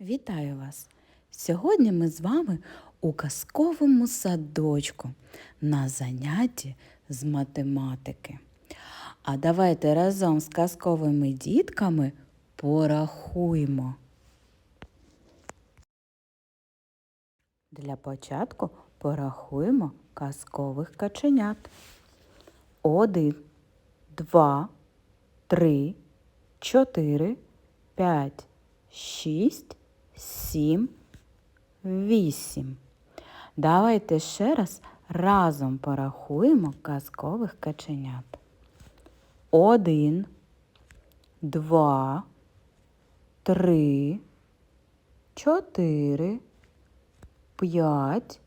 Вітаю вас! Сьогодні ми з вами у казковому садочку на занятті з математики. А давайте разом з казковими дітками порахуємо. Для початку порахуємо казкових каченят. Один, два, три, чотири, п'ять, шість, сім, вісім. Давайте ще раз разом порахуємо казкових каченят. Один, два, три, чотири, п'ять,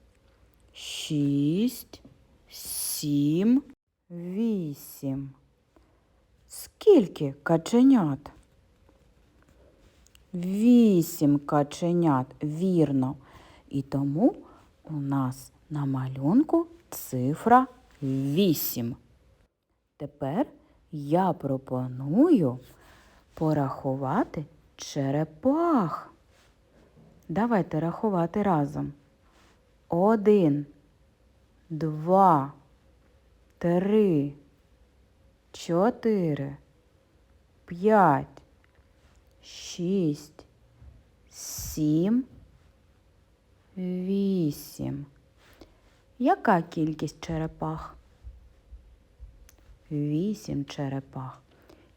шість, сім, вісім. Скільки каченят? Вісім каченят, вірно. І тому у нас на малюнку цифра вісім. Тепер я пропоную порахувати черепах. Давайте рахувати разом. Один, два, три, чотири, п'ять шість, сім, вісім. Яка кількість черепах? Вісім черепах.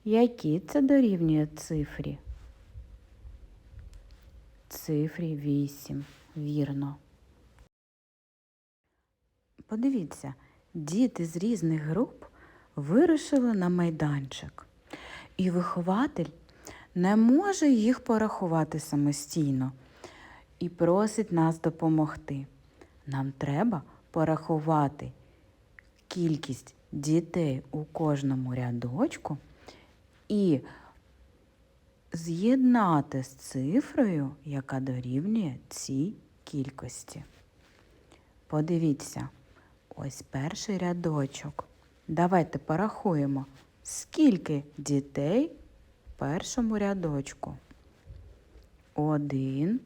Які це дорівнює цифрі? Цифрі вісім. Вірно. Подивіться, діти з різних груп вирушили на майданчик. І вихователь не може їх порахувати самостійно і просить нас допомогти. Нам треба порахувати кількість дітей у кожному рядочку і з'єднати з цифрою, яка дорівнює цій кількості. Подивіться, ось перший рядочок. Давайте порахуємо, скільки дітей першому рядочку. Один,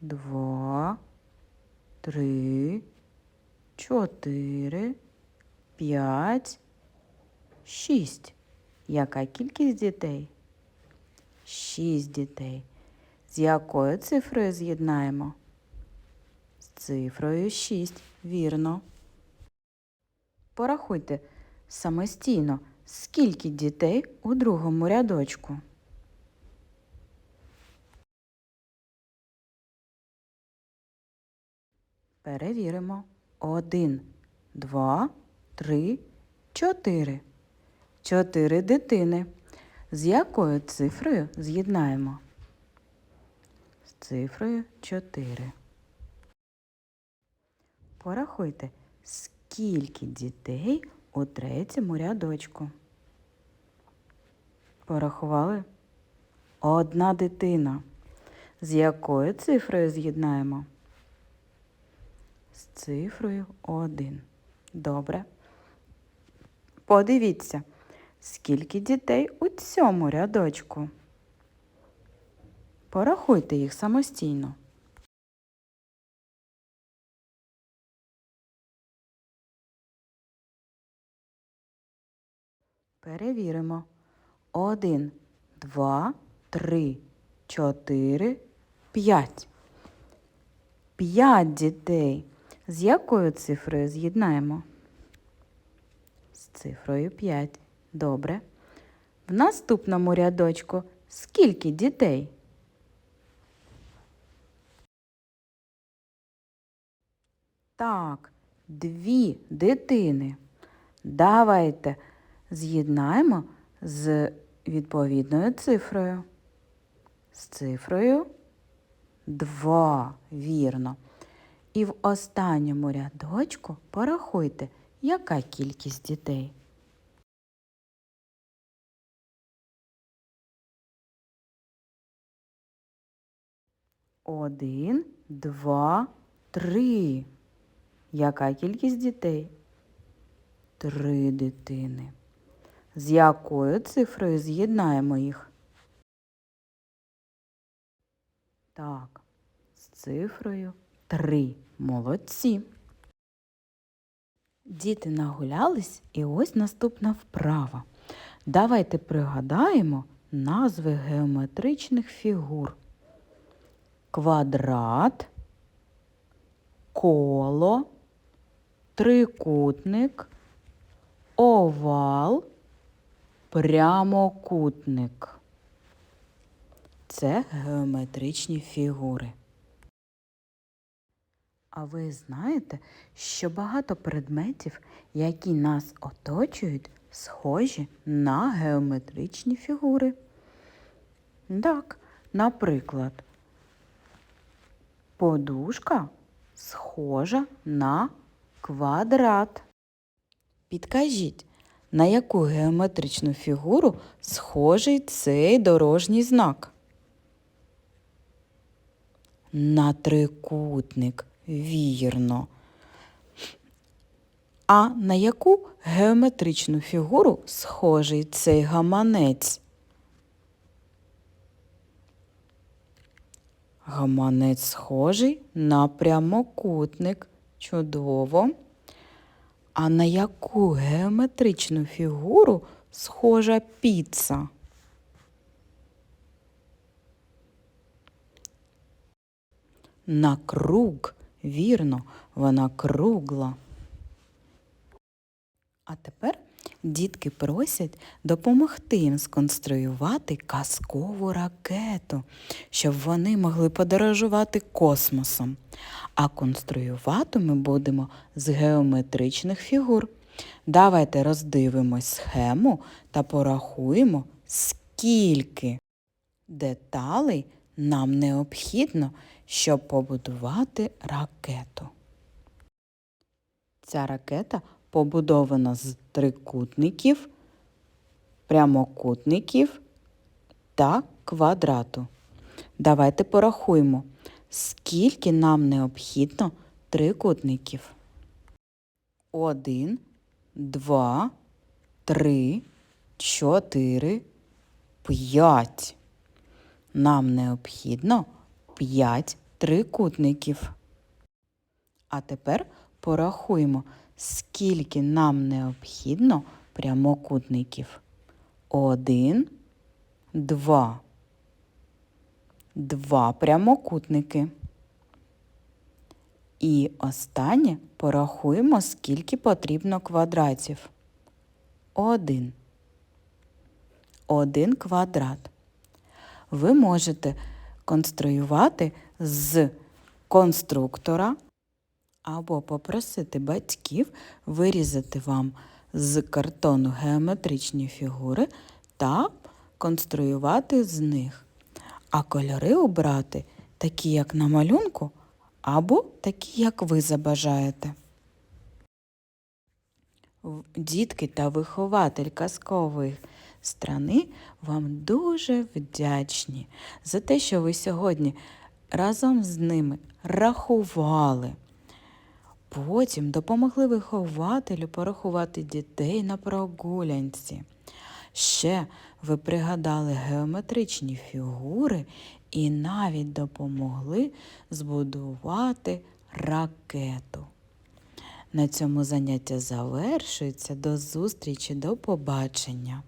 два, три, чотири, п'ять, шість. Яка кількість дітей? Шість дітей. З якою цифрою з'єднаємо? З цифрою шість. Вірно. Порахуйте самостійно. Скільки дітей у другому рядочку? Перевіримо. Один, два, три, чотири. Чотири дитини. З якою цифрою з'єднаємо? З цифрою чотири. Порахуйте, скільки дітей у третьому рядочку. Порахували? Одна дитина. З якою цифрою з'єднаємо? З цифрою 1. Добре. Подивіться, скільки дітей у цьому рядочку. Порахуйте їх самостійно. Перевіримо. Один, два, три, чотири, п'ять. П'ять дітей. З якою цифрою з'єднаємо? З цифрою 5. Добре. В наступному рядочку скільки дітей? Так, дві дитини. Давайте з'єднаємо з відповідною цифрою. З цифрою 2, вірно. І в останньому рядочку порахуйте, яка кількість дітей. Один, два, три. Яка кількість дітей? Три дитини. З якою цифрою з'єднаємо їх? Так, з цифрою 3. Молодці. Діти нагулялись і ось наступна вправа. Давайте пригадаємо назви геометричних фігур. Квадрат, коло, трикутник, овал, прямокутник. Це геометричні фігури. А ви знаєте, що багато предметів, які нас оточують, схожі на геометричні фігури? Так, наприклад, подушка схожа на квадрат. Підкажіть, на яку геометричну фігуру схожий цей дорожній знак? На трикутник, вірно. А на яку геометричну фігуру схожий цей гаманець? Гаманець схожий на прямокутник. Чудово. А на яку геометричну фігуру схожа піца? На круг, вірно, вона кругла. А тепер дітки просять допомогти їм сконструювати казкову ракету, щоб вони могли подорожувати космосом. А конструювати ми будемо з геометричних фігур. Давайте роздивимось схему та порахуємо, скільки деталей нам необхідно, щоб побудувати ракету. Ця ракета побудована з трикутників, прямокутників та квадрату. Давайте порахуємо, скільки нам необхідно трикутників. Один, два, три, чотири, п'ять. Нам необхідно п'ять трикутників. А тепер порахуємо, скільки нам необхідно прямокутників. Один, два. Два прямокутники. І останнє порахуємо, скільки потрібно квадратів. Один. Один квадрат. Ви можете конструювати з конструктора або попросити батьків вирізати вам з картону геометричні фігури та конструювати з них. А кольори обрати такі, як на малюнку, або такі, як ви забажаєте. Дітки та вихователь казкової страни вам дуже вдячні за те, що ви сьогодні разом з ними рахували. Потім допомогли вихователю порахувати дітей на прогулянці. Ще ви пригадали геометричні фігури і навіть допомогли збудувати ракету. На цьому заняття завершується. До зустрічі, до побачення.